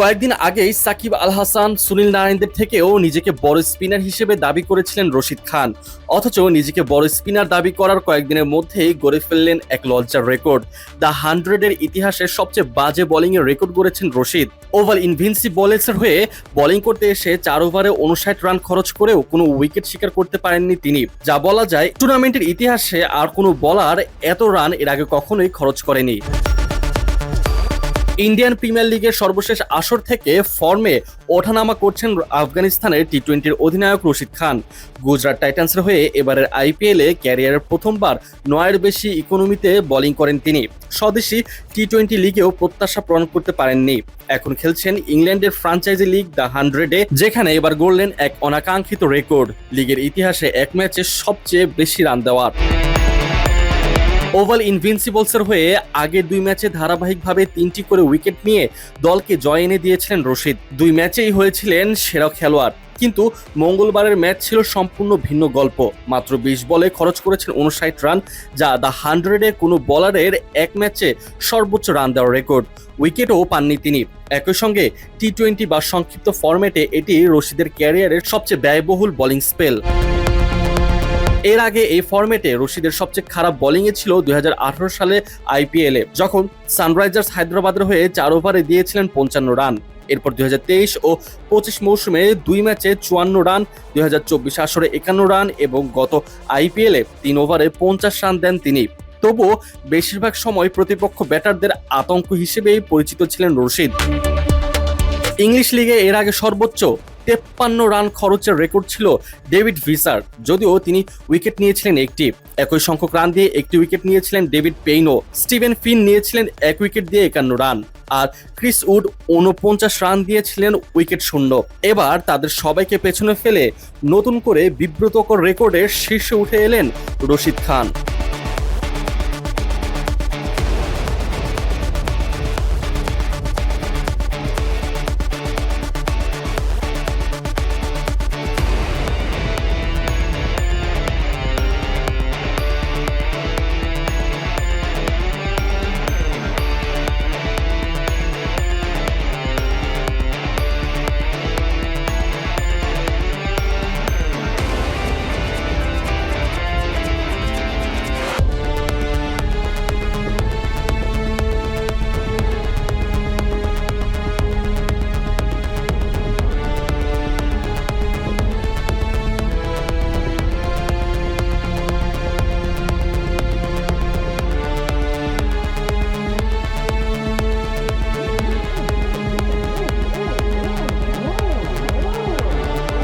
কয়েকদিন আগেই সাকিব আল হাসান, সুনীল নারায়ণদের থেকেও নিজেকে বড় স্পিনার হিসেবে দাবি করেছিলেন রশিদ খান। অথচ নিজেকে বড় স্পিনার দাবি করার কয়েকদিনের মধ্যেই গড়ে ফেললেন এক লজ্জার রেকর্ড। দ্য হান্ড্রেডের ইতিহাসে সবচেয়ে বাজে বোলিংয়ের রেকর্ড গড়েছেন রশিদ। ওভার ইনভিনসি বলেসের হয়ে বোলিং করতে এসে চার ওভারে উনষাট রান খরচ করেও কোনো উইকেট শিকার করতে পারেননি তিনি। যা বলা যায়, টুর্নামেন্টের ইতিহাসে আর কোনো বলার এত রান এর আগে কখনোই খরচ করেনি। ইন্ডিয়ান প্রিমিয়ার লিগের সর্বশেষ আসর থেকে ফর্মে ওঠানামা করছেন আফগানিস্তানের টি টোয়েন্টির অধিনায়ক রশিদ খান। গুজরাট টাইটান্সের হয়ে এবারের আইপিএলে ক্যারিয়ারের প্রথমবার নয়ের বেশি ইকোনমিতে বোলিং করেন তিনি। স্বদেশি টি টোয়েন্টি লিগেও প্রত্যাশা পূরণ করতে পারেননি। এখন খেলছেন ইংল্যান্ডের ফ্রাঞ্চাইজি লিগ দ্য হান্ড্রেডে, যেখানে এবার গড়লেন এক অনাকাঙ্ক্ষিত রেকর্ড। লিগের ইতিহাসে এক ম্যাচে সবচেয়ে বেশি রান দেওয়ার। ওভাল ইনভিনসিবলসের হয়ে আগের দুই ম্যাচে ধারাবাহিকভাবে তিনটি করে উইকেট নিয়ে দলকে জয় এনে দিয়েছিলেন রশিদ। দুই ম্যাচেই হয়েছিলেন সেরা খেলোয়াড়। কিন্তু মঙ্গলবারের ম্যাচ ছিল সম্পূর্ণ ভিন্ন গল্প। মাত্র বিশ বলে খরচ করেছেন উনষাট রান, যা দ্য হান্ড্রেডে কোনো বলারের এক ম্যাচে সর্বোচ্চ রান দেওয়ার রেকর্ড। উইকেটও পাননি তিনি। একই সঙ্গে টি টোয়েন্টি বা সংক্ষিপ্ত ফরম্যাটে এটি রশিদের ক্যারিয়ারের সবচেয়ে ব্যয়বহুল বোলিং স্পেল। এর আগে এই ফরম্যাটে রশিদের সবচেয়ে খারাপ বোলিংয়ে ছিল দু হাজার আঠেরো সালে আইপিএলে যখন সানরাইজার্স হায়দ্রাবাদের হয়ে চার ওভারে দিয়েছিলেন পঞ্চান্ন রান। এরপর দু হাজার তেইশ ও পঁচিশ মৌসুমে দুই ম্যাচে চুয়ান্ন রান, দুই হাজার চব্বিশ আসরে একান্ন রান এবং গত আইপিএলে তিন ওভারে পঞ্চাশ রান দেন তিনি। তবুও বেশিরভাগ সময় প্রতিপক্ষ ব্যাটারদের আতঙ্ক হিসেবেই পরিচিত ছিলেন রশিদ। ইংলিশ লিগে এর আগে সর্বোচ্চ তেপ্পান্ন রান খরচের রেকর্ড ছিল ডেভিড ভিসার যদিও তিনি উইকেট নিয়েছিলেন একটি। একই সংখ্যক রান দিয়ে একটি উইকেট নিয়েছিলেন ডেভিড পেইনো। স্টিভেন ফিন নিয়েছিলেন এক উইকেট দিয়ে একান্ন রান। আর ক্রিস উড উনপঞ্চাশ রান দিয়েছিলেন উইকেট শূন্য। এবার তাদের সবাইকে পেছনে ফেলে নতুন করে বিব্রতকর রেকর্ডের শীর্ষে উঠে এলেন রশিদ খান।